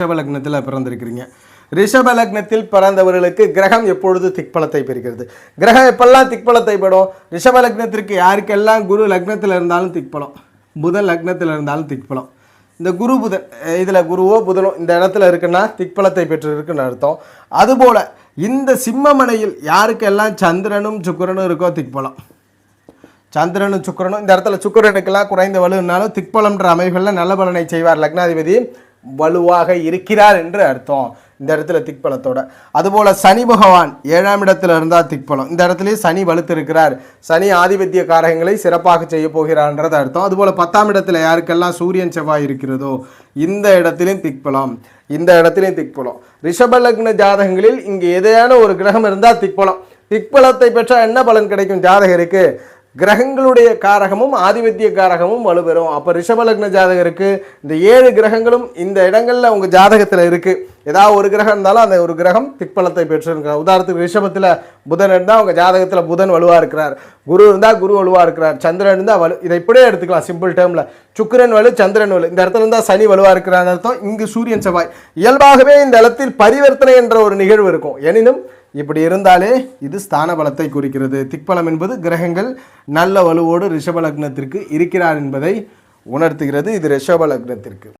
ரிஷப லக்னத்தில் பிறந்திருக்கிறீங்க. ரிஷப லக்னத்தில் பிறந்தவர்களுக்கு கிரகம் எப்பொழுது திக்பலத்தை பெறுகிறது? கிரகம் எப்பெல்லாம் திக்பலத்தை பெறும்? ரிஷப லக்னத்திற்கு யாருக்கெல்லாம் குரு லக்னத்தில் இருந்தாலும் திக்பலம். புதன் லக்னத்தில் இருந்தாலும் திக்பலம். இந்த குரு புதன் இதில் குருவோ புதனோ இந்த இடத்துல இருக்குன்னா திக்பலத்தை பெற்று இருக்குன்னு அர்த்தம். அதுபோல் இந்த சிம்மமனையில் யாருக்கெல்லாம் சந்திரனும் சுக்கிரனும் இருக்கோ திக்பலம். சந்திரனும் சுக்கிரனும் இந்த இடத்துல சுக்கரனுக்கெல்லாம் குறைந்த வலுனாலும் திக்பலம்ன்ற அமைப்புகளில் நல்ல பலனை செய்வார் லக்னாதிபதி. வலுவாக இருக்கிறார் என்று அர்த்தம். இந்த இடத்துல திக்பலத்தோட. அதுபோல் சனி பகவான் ஏழாம் இடத்துல இருந்தால் திக்பலம். இந்த இடத்துலயே சனி வலுத்து இருக்கிறார் சனி ஆதிபத்திய காரகங்களை சிறப்பாக செய்ய போகிறார்ன்றது அர்த்தம். அதுபோல் பத்தாம் இடத்துல யாருக்கெல்லாம் சூரியன் செவ்வாய் இருக்கிறதோ இந்த இடத்துலையும் திக்பலம். இந்த இடத்துலையும் திக்பலம். ரிஷபலக்ன ஜாதகங்களில் இங்கே எதையான ஒரு கிரகம் இருந்தால் திக்பலம். திக்பலத்தை பெற்றால் என்ன பலன் கிடைக்கும் ஜாதகருக்கு? கிரகங்களுடைய காரகமும் ஆதிபத்திய காரகமும் வலுப்பெறும். அப்போ ரிஷபலக்ன ஜாதகருக்கு இந்த ஏழு கிரகங்களும் இந்த இடங்களில் உங்கள் ஜாதகத்தில் இருக்குது ஏதாவது ஒரு கிரகம் இருந்தாலும் அந்த ஒரு கிரகம் திக்பலத்தை பெற்றிருக்கிறார். உதாரணத்துக்கு ரிஷபத்தில் புதன் இருந்தால் உங்கள் ஜாதகத்தில் புதன் வலுவாக இருக்கிறார். குரு இருந்தால் குரு வலுவாக இருக்கிறார். சந்திரன் இருந்தால் வலு இதை இப்படியே எடுத்துக்கலாம் சிம்பிள் டேர்மில் சுக்கிரன் வலு சந்திரன் வலு. இந்த இடத்துல இருந்தால் சனி வலுவாக இருக்கிறார். அர்த்தம் இங்கு சூரியன் செவ்வாய். இயல்பாகவே இந்த இடத்தில் பரிவர்த்தனை என்ற ஒரு நிகழ்வு இருக்கும். எனினும் இப்படி இருந்தாலே இது ஸ்தான பலத்தை குறிக்கிறது. திக்பலம் என்பது கிரகங்கள் நல்ல வலுவோடு ரிஷப லக்னத்திற்கு இருக்கிறார் என்பதை உணர்த்துகிறது இது ரிஷப லக்னத்திற்கு